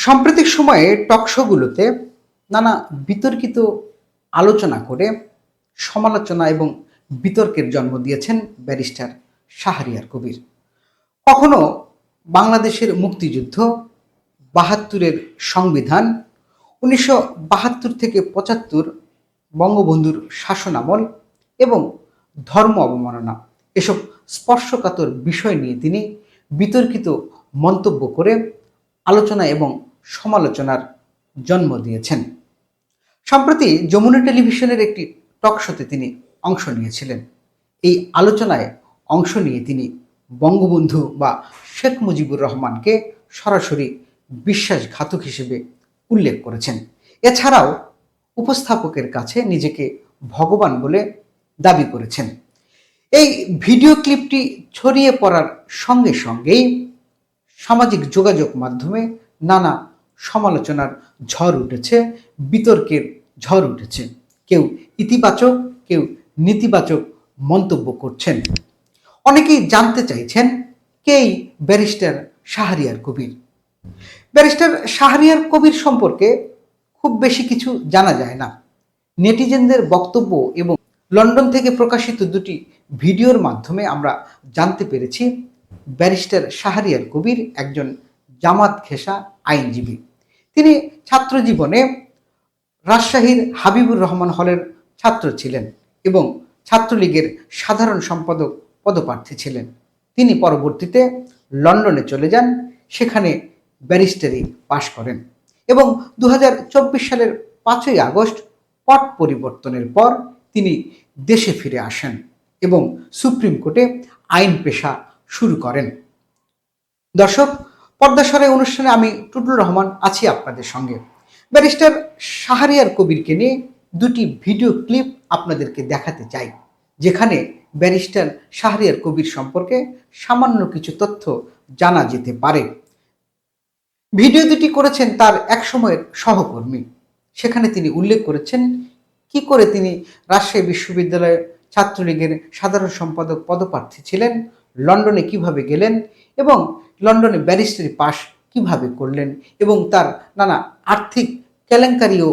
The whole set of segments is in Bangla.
সাম্প্রতিক সময়ে টকশোগুলোতে নানা বিতর্কিত আলোচনা করে সমালোচনা এবং বিতর্কের জন্ম দিয়েছেন ব্যারিস্টার শাহরিয়ার কবির। কখনো বাংলাদেশের মুক্তিযুদ্ধ, বাহাত্তরের সংবিধান, উনিশশো বাহাত্তর থেকে পঁচাত্তর বঙ্গবন্ধুর শাসনামল এবং ধর্ম অবমাননা এসব স্পর্শকাতর বিষয় নিয়ে তিনি বিতর্কিত মন্তব্য করে আলোচনা এবং সমালোচনার জন্ম দিয়েছেন। সম্প্রতি যমুনা টেলিভিশনের একটি টক শোতে তিনি অংশ নিয়েছিলেন। এই আলোচনায় অংশ নিয়ে তিনি বঙ্গবন্ধু বা শেখ মুজিবুর রহমানকে সরাসরি বিশ্বাসঘাতক হিসেবে উল্লেখ করেছেন। এছাড়াও উপস্থাপকের কাছে নিজেকে ভগবান বলে দাবি করেছেন। এই ভিডিও ক্লিপটি ছড়িয়ে পড়ার সঙ্গে সঙ্গেই সামাজিক যোগাযোগ মাধ্যমে নানা সমালোচনার ঝড় উঠেছে, বিতর্কের ঝড় উঠেছে। কেউ ইতিবাচক, কেউ নেতিবাচক মন্তব্য করছেন। অনেকেই জানতে চাইছেন কেই ব্যারিস্টার শাহরিয়ার কবির? ব্যারিস্টার শাহরিয়ার কবির সম্পর্কে খুব বেশি কিছু জানা যায় না। নেটিজেনদের বক্তব্য এবং লন্ডন থেকে প্রকাশিত দুটি ভিডিওর মাধ্যমে আমরা জানতে পেরেছি, ব্যারিস্টার শাহরিয়ার কবির একজন জামাত খেসা আইনজীবী। তিনি ছাত্র জীবনে রাজশাহীর হাবিবুর রহমান হলের ছাত্র ছিলেন এবং ছাত্রলীগের সাধারণ সম্পাদক পদপ্রার্থী ছিলেন। তিনি পরবর্তীতে লন্ডনে চলে যান, সেখানে ব্যারিস্টারি পাশ করেন এবং দু হাজার চব্বিশ সালের পাঁচই আগস্ট পট পরিবর্তনের পর তিনি দেশে ফিরে আসেন এবং সুপ্রিম কোর্টে আইন পেশা শুরু করেন। দর্শক পদ্মাসরে অনুষ্ঠানে আমি টুটুল রহমান আছি আপনাদের সঙ্গে। ব্যারিস্টার শাহরিয়ার কবিরকে নিয়ে দুটি ভিডিও ক্লিপ আপনাদেরকে দেখাতে চাই, যেখানে ব্যারিস্টার শাহরিয়ার কবির সম্পর্কে সামান্য কিছু তথ্য জানা যেতে পারে। ভিডিও দুটি করেছেন তার এক সময়ের সহকর্মী। সেখানে তিনি উল্লেখ করেছেন, কি করে তিনি রাজশাহী বিশ্ববিদ্যালয়ের ছাত্রলীগের সাধারণ সম্পাদক পদপ্রার্থী ছিলেন, লন্ডনে কীভাবে গেলেন এবং লন্ডনে ব্যারিস্টারি পাশ কীভাবে করলেন এবং তার নানা আর্থিক কেলেঙ্কারি ও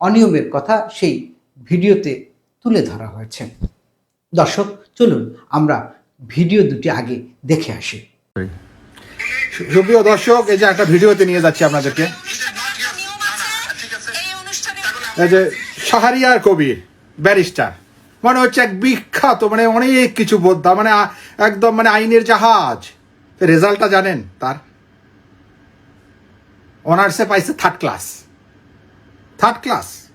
অনিয়মের কথা সেই ভিডিওতে তুলে ধরা হয়েছে। দর্শক, চলুন আমরা ভিডিও দুটি আগে দেখে আসি। সুপ্রিয় দর্শক, এই যে একটা ভিডিওতে নিয়ে যাচ্ছি আপনাদেরকে। এই যে শাহরিয়ার কবির ব্যারিস্টার। মানে হচ্ছে এক বিখ্যাত মানে অনেক কিছু বোদ্ধা মানে একদম মানে আইনের জাহাজ। রেজাল্টটা জানেন তার? অনার্সে পাইছে third class third class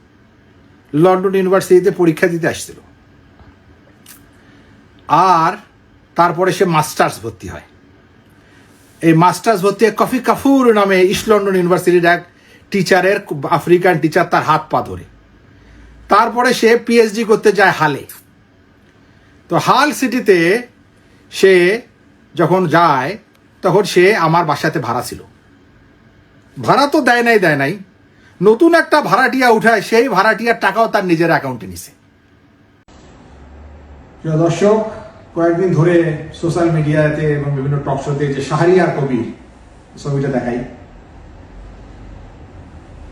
London ইউনিভার্সিটিতে পরীক্ষা দিতে আসছিল। আর তারপরে সে মাস্টার্স ভর্তি হয়। এই মাস্টার্স ভর্তি কফি কাফুর নামে ইস্ট লন্ডন ইউনিভার্সিটির এক টিচারের, আফ্রিকান টিচার তার হাত পা ধরে। তারপরে সে পিএইচডি করতে যায় হালে। তো হাল সিটিতে সে যখন যায়, তখন সে আমার বাসাতে ভাড়া ছিল। ভাড়া তো দেয় নাই দেয় নাই। নতুন একটা ভাড়াটিয়া উঠায়, সেই ভাড়াটিয়ার টাকাও তার নিজের অ্যাকাউন্টে নিছে। দর্শক, কয়েকদিন ধরে সোশ্যাল মিডিয়াতে এবং বিভিন্ন টক শোতে যে শাহরিয়ার কবির ছবিটা দেখাই।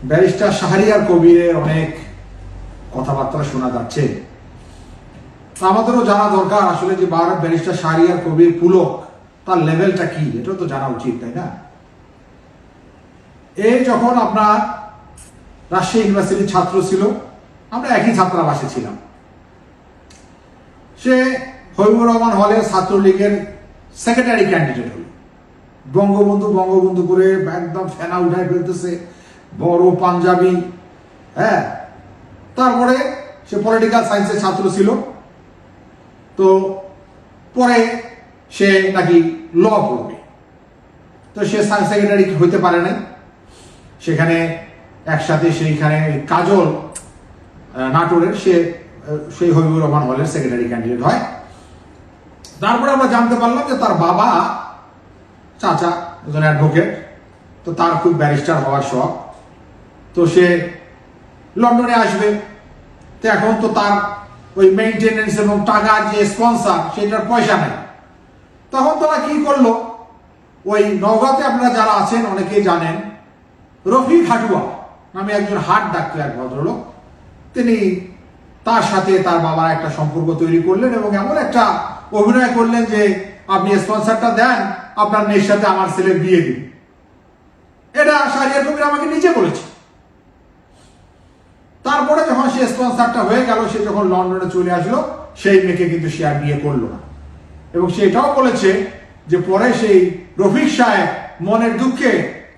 ব্যারিস্টার শাহরিয়ার কবিরের অনেক কথাবার্তা শোনা যাচ্ছে। আমাদেরও জানা দরকার আসলে যে বার ব্যারিস্টার শাহরিয়ার কবির পুলক তার লেভেলটা কি? এটা তো জানা উচিত, তাই না? এই যখন আপনার রাজশাহী ইউনিভার্সিটির ছাত্র ছিল, আমরা একই ছাত্রাবাসে ছিলাম। সে হবিবুর রহমান হলের ছাত্রলীগের সেক্রেটারি ক্যান্ডিডেট হল। বঙ্গবন্ধু বঙ্গবন্ধু করে একদম ফেনা উঠায় ফেলতেছে, বড় পাঞ্জাবি হ্যাঁ? তারপরে সে পলিটিক্যাল সায়েন্সের ছাত্র ছিল। তো পরে সে নাকি ল পড়বে। তো সে সেক্রেটারি হইতে পারে নাই। সেখানে একসাথে সেইখানে কাজল নাটোরের সে সেই হবিবুর রহমান হলের সেক্রেটারি ক্যান্ডিডেট হয়। তারপরে আমরা জানতে পারলাম যে তার বাবা চাচা একজন অ্যাডভোকেট তো তার খুব ব্যারিস্টার হওয়ার শখ। তো সে লন্ডনে আসবে। তো এখন তো তার ওই মেনটেনেন্স এবং টাকার যে স্পন্সার সেটার পয়সা নেই। তখন তারা কি করল? ওই নওগাঁতে আপনারা যারা আছেন, অনেকেই জানেন, রফিক হাটুয়া নামে একজন হাট ডাক্তার, এক ভদ্রলোক। তিনি তার সাথে তার বাবার একটা সম্পর্ক তৈরি করলেন এবং এমন একটা অভিনয় করলেন যে, আপনি স্পন্সরটা দেন, আপনার মেয়ের সাথে আমার ছেলের বিয়ে দিন। এটা শাহরিয়ার কবির আমাকে নিজে বলেছে। তারপরে যখন সে স্পন্সারটা হয়ে গেল, সে যখন লন্ডনে চলে আসলো, সেই মেয়েকে কিন্তু সে আর বিয়ে করল না। এবং সে এটাও বলেছে যে পরে সেই রফিক সাহেব মনের দুঃখে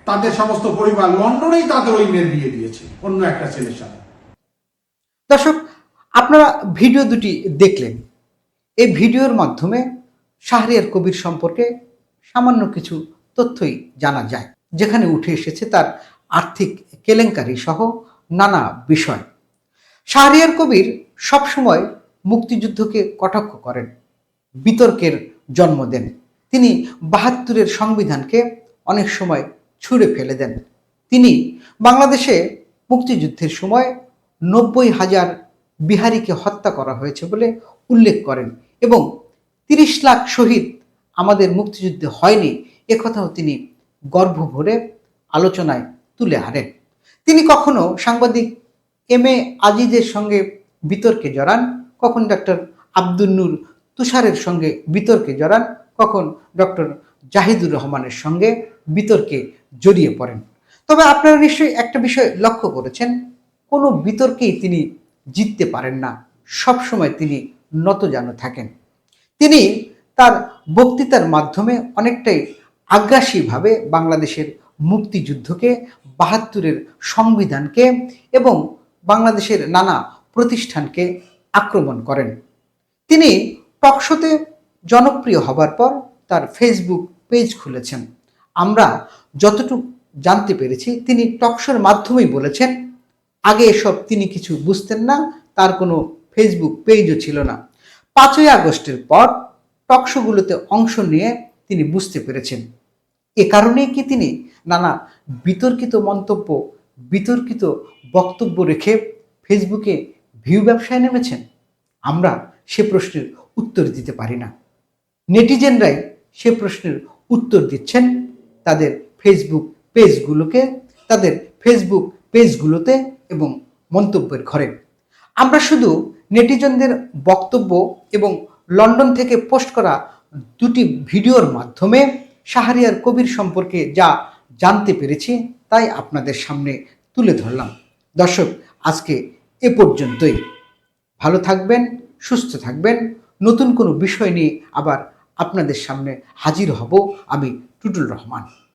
তাদের সমস্ত পরিবার লন্ডনেই তাদের ওই মেয়ের বিয়ে দিয়েছে, অন্য একটা ছেলের সাথে। দর্শক, আপনারা ভিডিও দুটি দেখলেন। এই ভিডিওর মাধ্যমে শাহরিয়ার কবির সম্পর্কে সামান্য কিছু তথ্যই জানা যায়, যেখানে উঠে এসেছে তার আর্থিক কেলেঙ্কারি সহ নানা বিষয়। শাহরিয়ার কবির সবসময় মুক্তিযুদ্ধকে কটাক্ষ করেন। বিতর্কের জন্ম দেন। তিনি বাহাত্তরের সংবিধানকে অনেক সময় ছুঁড়ে ফেলে দেন। তিনি বাংলাদেশে মুক্তিযুদ্ধের সময় নব্বই হাজার বিহারীকে হত্যা করা হয়েছে বলে উল্লেখ করেন এবং তিরিশ লাখ শহীদ আমাদের মুক্তিযুদ্ধে হয়নি একথাও তিনি গর্ভ ভরে আলোচনায় তুলে হারেন। তিনি কখনো সাংবাদিক এম এ আজিজের সঙ্গে বিতর্কে জড়ান, কখন ডক্টর আব্দুল তুষারের সঙ্গে বিতর্কে জড়ান কখন ডক্টর জাহিদুর রহমানের সঙ্গে বিতর্কে জড়িয়ে পড়েন। তবে আপনারা নিশ্চয়ই একটা বিষয় লক্ষ্য করেছেন, কোনো বিতর্কেই তিনি জিততে পারেন না, সবসময় তিনি নতজানু থাকেন। তিনি তার বক্তৃতার মাধ্যমে অনেকটাই আগ্রাসীভাবে বাংলাদেশের মুক্তিযুদ্ধকে, বাহাত্তরের সংবিধানকে এবং বাংলাদেশের নানা প্রতিষ্ঠানকে আক্রমণ করেন। তিনি টকশোতে জনপ্রিয় হবার পর তার ফেসবুক পেজ খুলেছেন। আমরা যতটুকু জানতে পেরেছি, তিনি টকশোর মাধ্যমেই বলেছেন, আগে এসব তিনি কিছু বুঝতেন না, তার কোনো ফেসবুক পেজও ছিল না। পাঁচই আগস্টের পর টকশোগুলোতে অংশ নিয়ে তিনি বুঝতে পেরেছেন। এ কারণেই কি তিনি নানা বিতর্কিত মন্তব্য, বিতর্কিত বক্তব্য রেখে ফেসবুকে ভিউ ব্যবসায় নেমেছেন? আমরা সে প্রশ্নের উত্তর দিতে পারি না। নেটিজেনরাই সে প্রশ্নের উত্তর দিচ্ছেন। তাদের ফেসবুক পেজগুলোকে তাদের ফেসবুক পেজগুলোতে এবং মন্তব্যের ঘরে। আমরা শুধু নেটিজনদের বক্তব্য এবং লন্ডন থেকে পোস্ট করা দুটি ভিডিওর মাধ্যমে শাহরিয়ার কবির সম্পর্কে যা জানতে পেরেছি, তাই আপনাদের সামনে তুলে ধরলাম। দর্শক, আজকে এ পর্যন্তই। ভালো থাকবেন, সুস্থ থাকবেন। নতুন কোনো বিষয় নিয়ে আবার আপনাদের সামনে হাজির হব আমি টুটুল রহমান।